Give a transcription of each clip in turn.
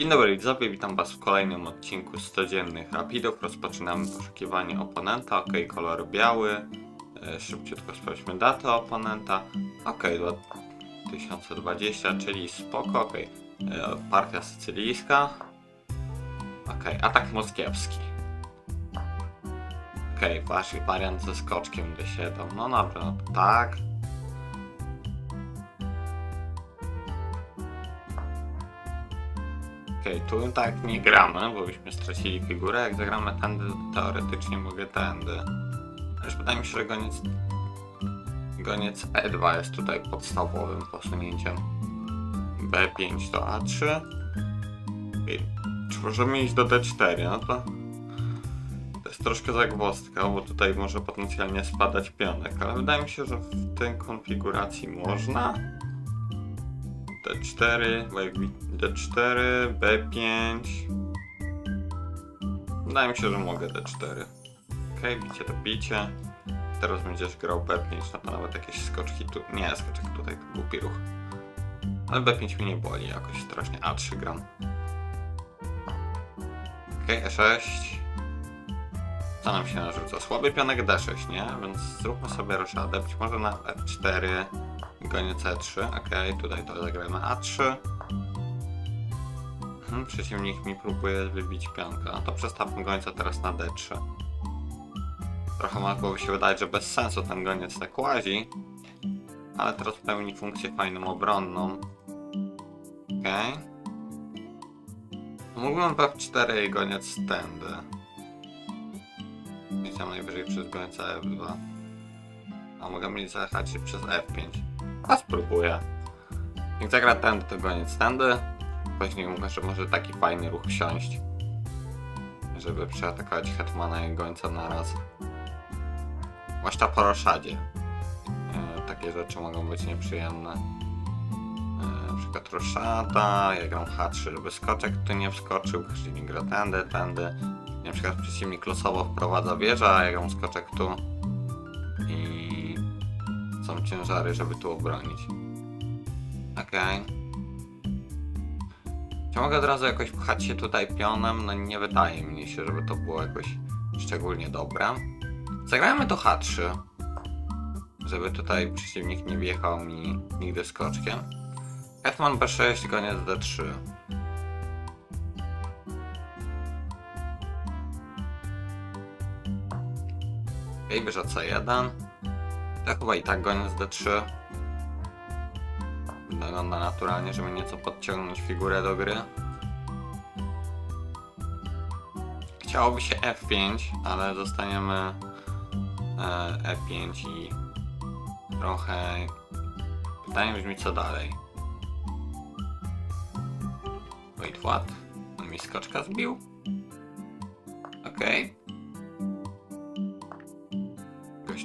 Dzień dobry widzowie, witam was w kolejnym odcinku z codziennych rapidów. Rozpoczynamy poszukiwanie oponenta. Ok, kolor biały. E, Szybciutko sprawdźmy datę oponenta. Ok, 2020, czyli spoko. Ok, e, partia sycylijska. Ok, atak moskiewski. Ok, wasz wariant ze skoczkiem D7. No dobra, no tak. Okej, tu tak nie gramy, bo byśmy stracili figurę. Jak zagramy tędy, to teoretycznie mogę tędy. Też wydaje mi się, że goniec, goniec E2 jest tutaj podstawowym posunięciem. B5 do A3. Okej, Czy możemy iść do D4? No to to jest troszkę zagwozdka, bo tutaj może potencjalnie spadać pionek, ale wydaje mi się, że w tej konfiguracji można. D4, D4, B5. Wydaje mi się, że mogę D4. Ok, bicie to bicie. Teraz będziesz grał B5, no to nawet jakieś skoczki tu. Nie, skoczek tutaj to głupi ruch. Ale B5 mi nie boli jakoś strasznie. A3 gram. Ok, E6. Co nam się narzuca? Słaby pionek D6, nie? Więc zróbmy sobie roszadę. Być może na F4 gonię C3. Ok, tutaj to zagramy A3. Hmm, przeciwnik mi próbuje wybić pionkę. No to przestawmy gońca teraz na D3. Trochę mogłoby się wydawać, że bez sensu ten goniec tak łazi. Ale teraz pełni funkcję fajną obronną. Ok. Mógłbym w F4 i goniec tędy. I tam najwyżej przez gońca F2. A mogę mieć się przez F5. A spróbuję. Jak zagra tędy, to goniec tędy. Później może, może taki fajny ruch wsiąść. Żeby przeatakować hetmana i gońca na raz. Zwłaszcza po roszadzie. E, takie rzeczy mogą być nieprzyjemne. E, na przykład roszada, ja gram H3, żeby skoczek tu nie wskoczył, przeciwnik gra tędy, tędy. Na przykład przeciwnik losowo wprowadza wieżę, a ja gram skoczek tu. Są ciężary, żeby tu obronić. Okej. Czy mogę od razu jakoś pchać się tutaj pionem? No nie wydaje mi się, żeby to było jakoś szczególnie dobre. Zagrajmy to H3. Żeby tutaj przeciwnik nie wjechał mi nigdy skoczkiem. Hetman B6, goniec D3. Okej, bierze C1. To chyba i tak goniec D3. Wygląda naturalnie, żeby nieco podciągnąć figurę do gry. Chciałoby się F5, ale zostaniemy e, E5 i trochę... Pytanie brzmi co dalej. Wait, what? On mi skoczka zbił? Okej.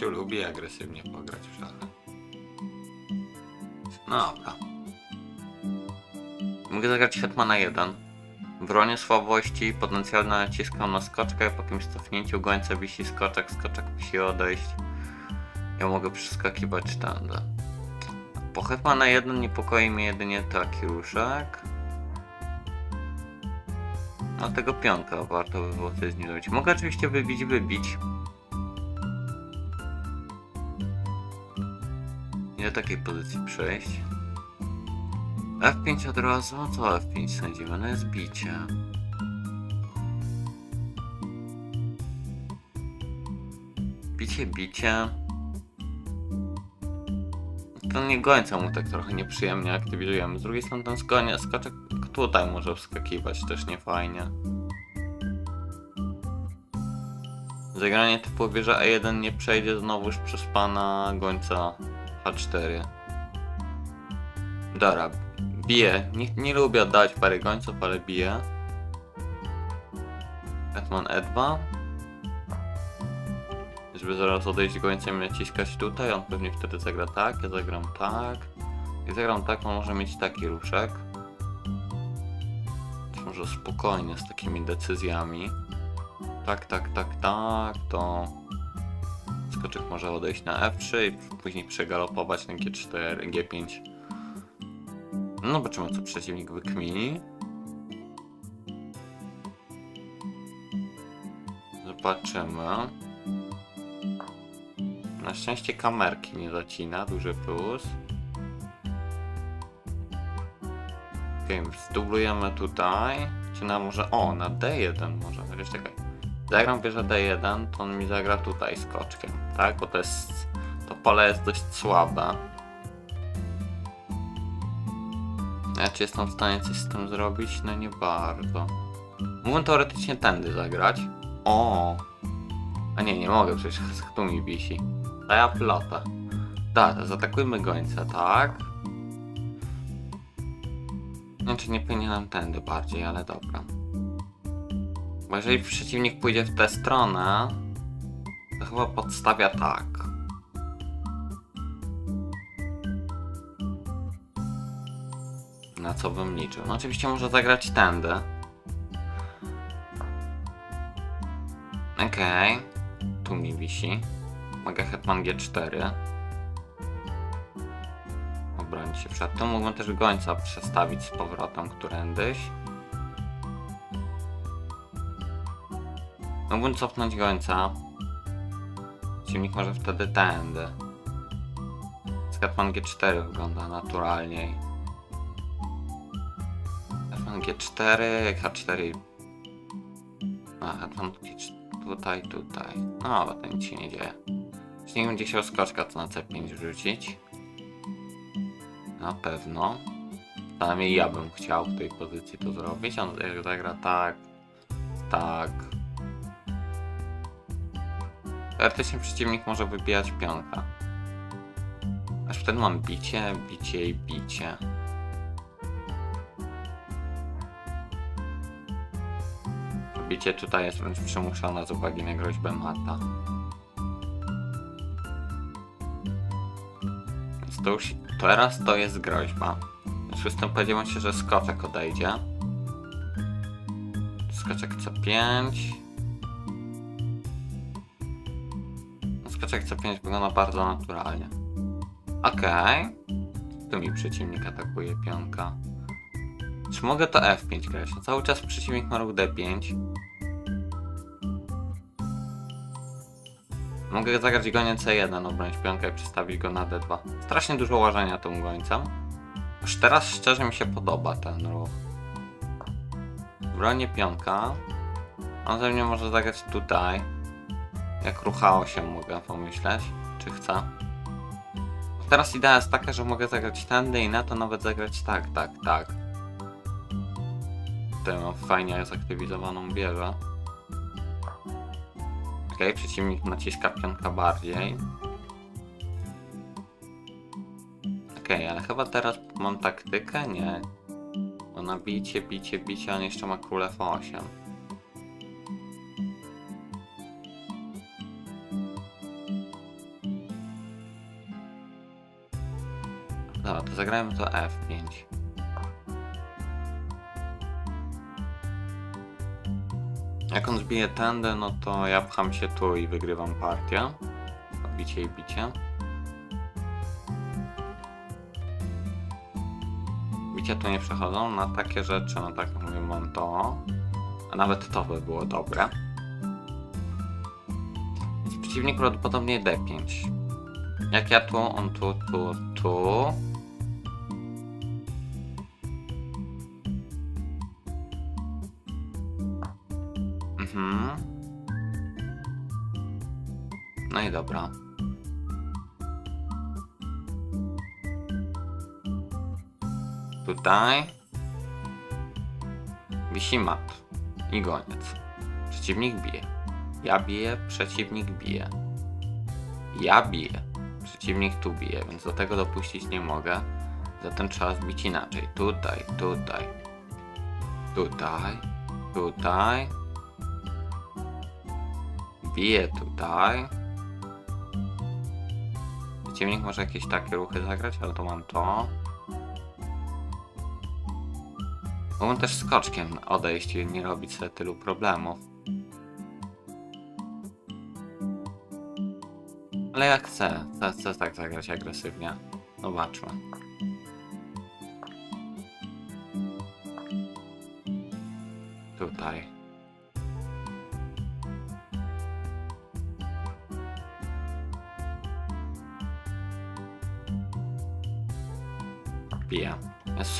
Gościu lubi agresywnie pograć w szachy. No dobra. Mogę zagrać hetmana 1. Bronię słabości, potencjalnie naciskam na skoczkę, po jakimś cofnięciu gońca wisi skoczek, skoczek musi odejść. Ja mogę przeskakiwać tędy. Po hetmana 1 niepokoi mnie jedynie taki ruszek. No tego pionka warto by było coś z nim zrobić. Mogę oczywiście wybić, wybić. Nie do takiej pozycji przejść. F5 od razu? Co F5 sądzimy? No jest bicie. Bicie. To nie gońca mu tak trochę nieprzyjemnie aktywizujemy. Z drugiej strony ten skonie, skoczek tutaj może wskakiwać, też nie fajnie. Zagranie typu wieża E1 nie przejdzie znowuż przez pana gońca H4. Dobra, bije. Nie, nie lubię oddawać pary gońców, ale bije. Hetman E2. Żeby zaraz odejść gońcem i naciskać tutaj, on pewnie wtedy zagra tak, ja zagram tak. Jak zagram tak, on może mieć taki ruszek. Może spokojnie z takimi decyzjami. Tak, tak, tak, tak, to skoczek może odejść na F3 i później przegalopować na G4, G5. No zobaczymy co przeciwnik wykmini. Zobaczymy. Na szczęście kamerki nie zacina, duży plus. Okej, okay, zdublujemy tutaj. Czy na może... O, na D1 może, chociaż czekaj. Zagram wieżę D1, to on mi zagra tutaj skoczkiem tak? Bo to jest. To pole jest dość słabe. Ja czy jestem w stanie coś z tym zrobić? No nie bardzo. Mógłbym teoretycznie tędy zagrać. O! A nie, nie mogę, przecież tu mi wisi. A ja plotę. Dobra, zaatakujmy gońca, tak? Nie wiem, czy nie powinienem tędy bardziej, ale dobra. Bo jeżeli przeciwnik pójdzie w tę stronę, to chyba podstawia tak. Na co bym liczył? No oczywiście może zagrać tędy. Okej. Tu mi wisi. Mogę hetman G4. Obronić się przed tym. Mógłbym też gońca przestawić z powrotem którędyś. Mógłbym cofnąć gońca. Przeciwnik może wtedy tędy. Hetman G4 wygląda naturalniej. Hetman G4, H4 a, Hetman G4 tutaj, tutaj. No, bo to nic się nie dzieje. Jeśli będzie chciał skoczka, to na C5 rzucić. Na pewno. Przynajmniej ja bym chciał w tej pozycji to zrobić. On zagra tak, tak. Teoretycznie przeciwnik może wybijać pionka. Aż wtedy mam bicie, bicie i bicie. Bicie tutaj jest wręcz przymuszone z uwagi na groźbę mata. Więc to już teraz to jest groźba. W związku z spodziewam się, że skoczek odejdzie. Skoczek C5. Skoczek C5 wygląda bardzo naturalnie. Okej. Tu mi przeciwnik atakuje pionka. Czy mogę to F5 grać? No cały czas przeciwnik ma ruch D5. Mogę zagrać gonię C1, obronić pionkę i przestawić go na D2. Strasznie dużo łażenia tym gońcem. Już teraz szczerze mi się podoba ten ruch. Bronię pionka. On ze mnie może zagrać tutaj. Jak ruchało się mogę pomyśleć, czy chcę. Teraz idea jest taka, że mogę zagrać tędy i na to nawet zagrać tak, tak, tak. Tutaj mam fajnie zaktywizowaną wieżę. Okej, przeciwnik naciska pionka bardziej. Okej, ale chyba teraz mam taktykę? Nie. Bo na bicie, bicie, bicie, on jeszcze ma król F8. Dobra, to zagrajmy to F5. Jak on zbije tędy, no to ja pcham się tu i wygrywam partię. Bicie i bicie. Bicia tu nie przechodzą na takie rzeczy, no tak jak mówię, mam to. A nawet to by było dobre. Przeciwnik prawdopodobnie D5. Jak ja tu, on tu, tu, tu. Mhm. No i dobra. Tutaj. Wisi mat. I goniec. Przeciwnik bije. Ja biję, przeciwnik bije. Ja biję. Przeciwnik tu bije, więc do tego dopuścić nie mogę. Zatem trzeba zbić inaczej. Tutaj, tutaj. Tutaj. Tutaj. Bije tutaj. Przeciwnik może jakieś takie ruchy zagrać, ale to mam to. Mógłbym też skoczkiem odejść i nie robić sobie tylu problemów. Ale jak chcę, chcę, chcę tak zagrać agresywnie. Zobaczmy. Tutaj.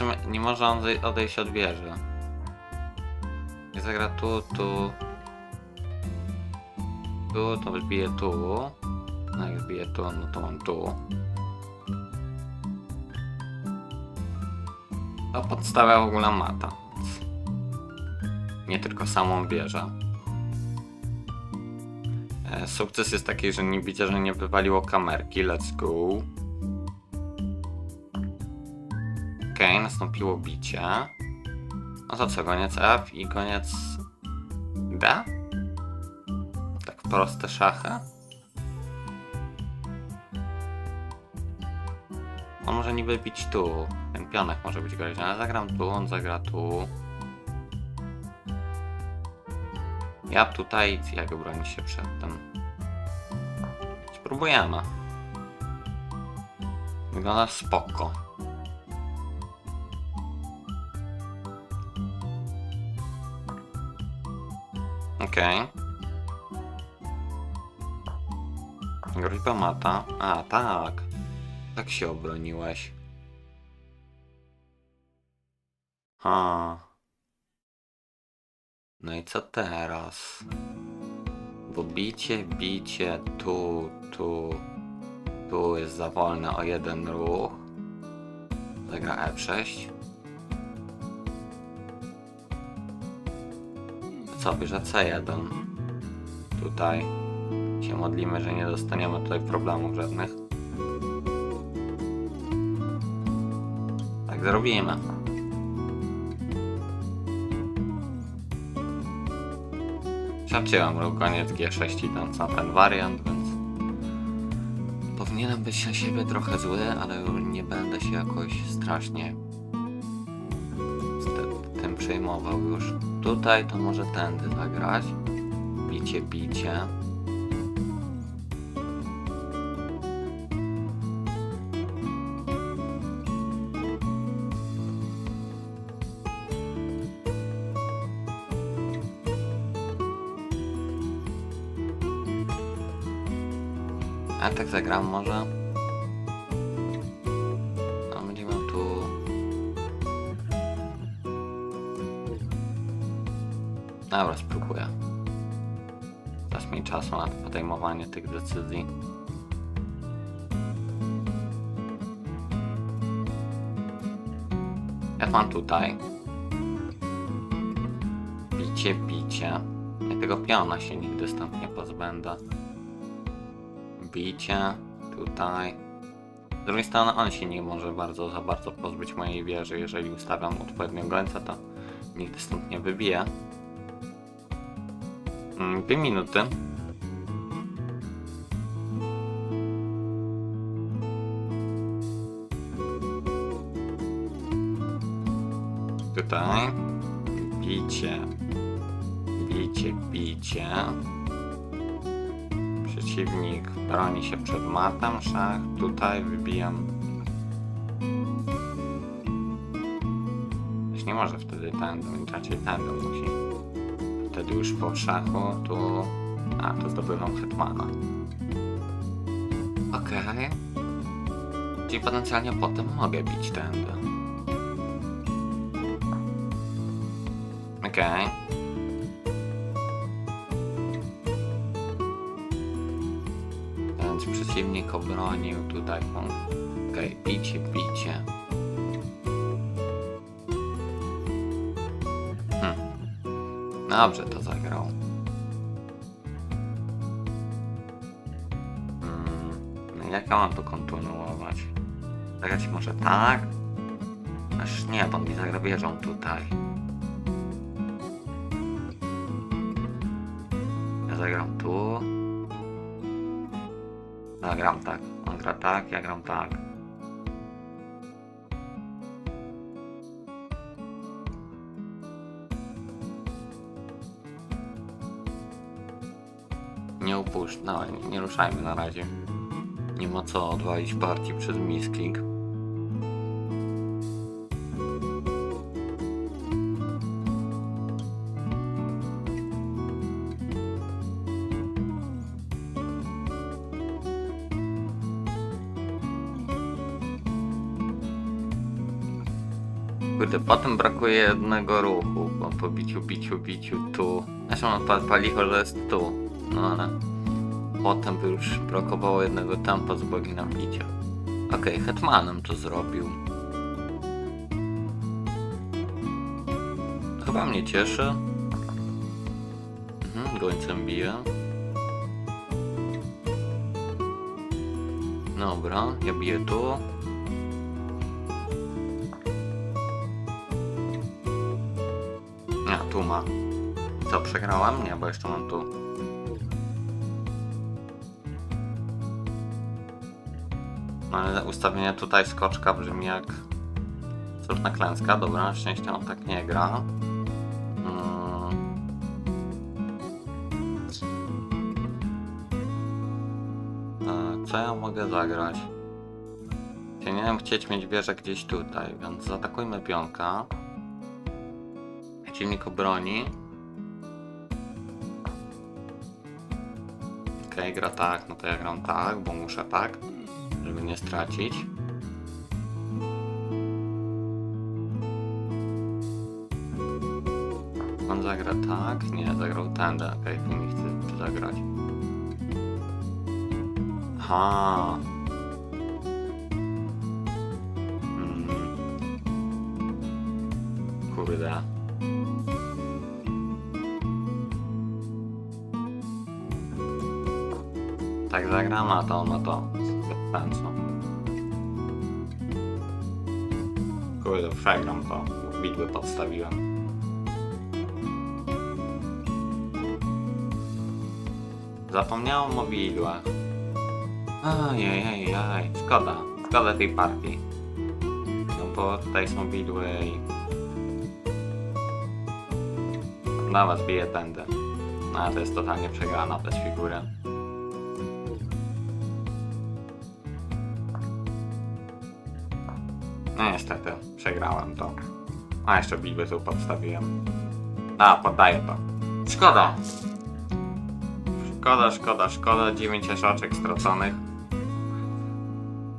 Sumie nie może on odejść od wieży. Jak zagra tu, tu. Tu, to wbije tu. No jak wbije tu, no to mam tu. To podstawia w ogóle mata. Nie tylko samą wieżę. E, Sukces jest taki, że nie widzę, że nie wywaliło kamerki. Let's go. Nastąpiło bicie. No to co, koniec F i koniec D? Tak proste szachy? On może niby bić tu. Ten pionek może być groźny, ale zagram tu, on zagra tu. Ja tutaj, jak obronić się przed tym? Spróbujemy. Wygląda spoko. Okej. Groźba mata. A, tak. Tak się obroniłeś. Ha. No i co teraz? Bo bicie, bicie, tu, tu, tu jest za wolne o jeden ruch. Zagra F6. Co, bierze C1. Tutaj się modlimy, że nie dostaniemy tutaj problemów żadnych. Tak zrobimy. Przeczyłem koniec G6 idąc na ten wariant, więc powinienem być na siebie trochę zły, ale nie będę się jakoś strasznie przejmował już. Tutaj to może tędy zagrać. Bicie, bicie. A tak zagram może? Dobra, spróbuję. Dasz mi czasu na podejmowanie tych decyzji. Ja mam tutaj. Bicie, bicie. Ja tego piona się nigdy stąd nie pozbędę bicie tutaj. Z drugiej strony on się nie może bardzo za bardzo pozbyć mojej wieży. Jeżeli ustawiam odpowiednią gońca, to nigdy stąd nie wybije. Mm, Dwie minuty. Tutaj. Bicie. Bicie, bicie. Przeciwnik broni się przed matem, szach. Tutaj wybijam. Już nie może wtedy więc raczej tędy musi. Wtedy już po szachu tu... A, tu zdobywam hetmana. Okej. Czyli potencjalnie potem mogę bić tędy. Okej. Więc przeciwnik obronił tutaj punkt. Okej, bicie, bicie. Dobrze to zagrał. Hmm. Jak ja mam to kontynuować? Zagrać może tak? Aż nie, bo on mi zagra wieżą tutaj. Ja zagram tu. Ja gram tak. On gra tak, ja gram tak. No nie, nie ruszajmy na razie. Nie ma co odwalić partii przez misklik. Kurde, potem brakuje jednego ruchu, bo po biciu, biciu, biciu tu. Zresztą on pa- palicho, że jest tu. No ale potem by już brakowało jednego tempa z bogi na bicie. Okej, Hetmanem to zrobił. Chyba mnie cieszy. Mhm, gońcem bije. Dobra, ja biję tu. Nie, tu ma. Co, przegrałem? Nie, bo jeszcze mam tu. Ale ustawienie tutaj skoczka brzmi jak cudna klęska. Dobra, na szczęście on tak nie gra. Mm. E, Co ja mogę zagrać? Wiem, chcieć mieć wieżę gdzieś tutaj, więc zaatakujmy pionka. Przeciwnik obroni. Okej, gra tak, no to ja gram tak, bo muszę tak, nie stracić. On zagra tak? Nie, zagrał tędy, okej, tu nie chcę zagrać. Aha. Mm. Kurde. Tak zagram, a to ma to. Sensu. Kurde, przegram to. Widły podstawiłem. Zapomniałem o widłach. Ajajajaj, szkoda. Szkoda tej partii. No bo tutaj są widły i... Na was bije tędy. No ale to jest totalnie przegrana bez figury. No niestety, przegrałem to. A jeszcze widły tu podstawiłem. A, poddaję to. Szkoda. Szkoda, szkoda, szkoda. 9 szoczek straconych.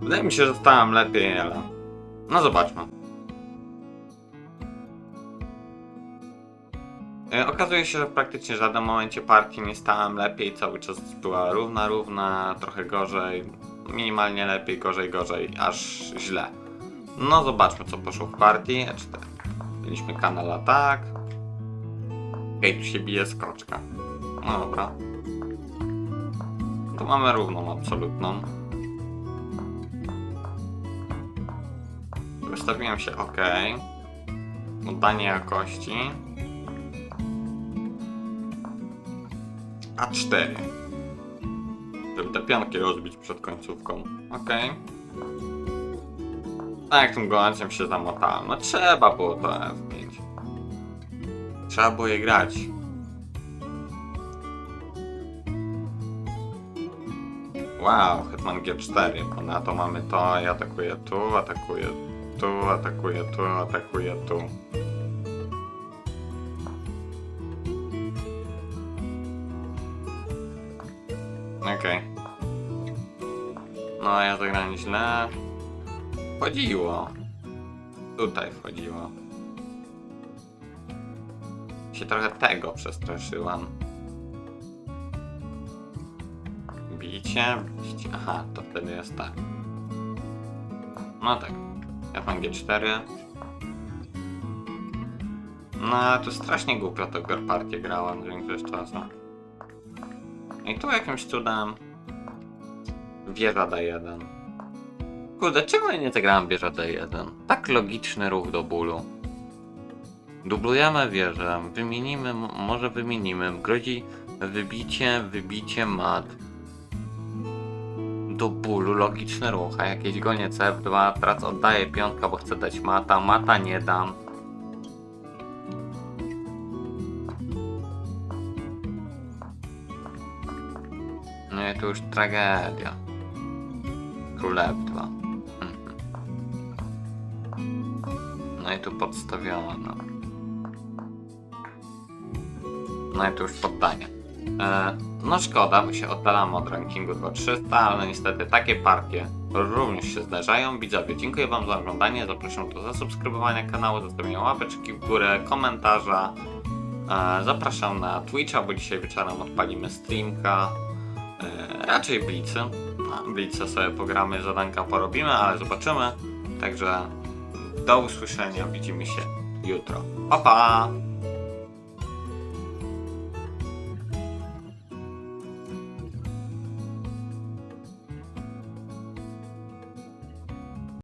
Wydaje mi się, że stałem lepiej, ale... No zobaczmy. E, Okazuje się, że w praktycznie żadnym momencie partii nie stałem lepiej, cały czas była równa, równa, trochę gorzej, minimalnie lepiej, gorzej, gorzej, aż źle. No zobaczmy co poszło w partii. E4. Mieliśmy kanał atak. Okej, tu się bije skoczka. No dobra. Tu mamy równą absolutną. Wystawiłem się OK. Oddanie jakości. A4. Żeby te pionki rozbić przed końcówką. Okej. Tak tym gołanciem się zamotałem. No trzeba było to F5. Trzeba było je grać. Wow, Hetman G4. Ponadto mamy to, ja atakuję tu, atakuję tu, atakuję tu, atakuję tu. Okej. No, ja zagrałem źle. Wchodziło. Tutaj wchodziło. Się trochę tego przestraszyłam. Bicie, bicie. Aha, to wtedy jest tak. No tak. Ja mam G4. No, tu strasznie głupio to partię grałem większość czasu. I tu jakimś cudem wieża D1. Kurde, czemu ja nie zagrałem wieża D1? Tak logiczny ruch do bólu. Dublujemy wieżę, wymienimy, może wymienimy, grozi wybicie, wybicie mat. Do bólu, logiczny ruch, a jakieś goniec F2, teraz oddaję piątka, bo chcę dać mata, mata nie dam. No i to już tragedia. Król No i tu podstawiono. No i tu już poddanie. E, no szkoda, bo się oddalamy od rankingu 2300, ale niestety takie partie również się zdarzają. Widzowie, dziękuję Wam za oglądanie. Zapraszam do zasubskrybowania kanału, zostawienia łapeczki w górę, komentarza. E, Zapraszam na Twitcha, bo dzisiaj wieczorem odpalimy streamka. E, Raczej blicy. No, Blice sobie pogramy, zadanka porobimy, ale zobaczymy. Także do usłyszenia, widzimy się jutro. Pa pa!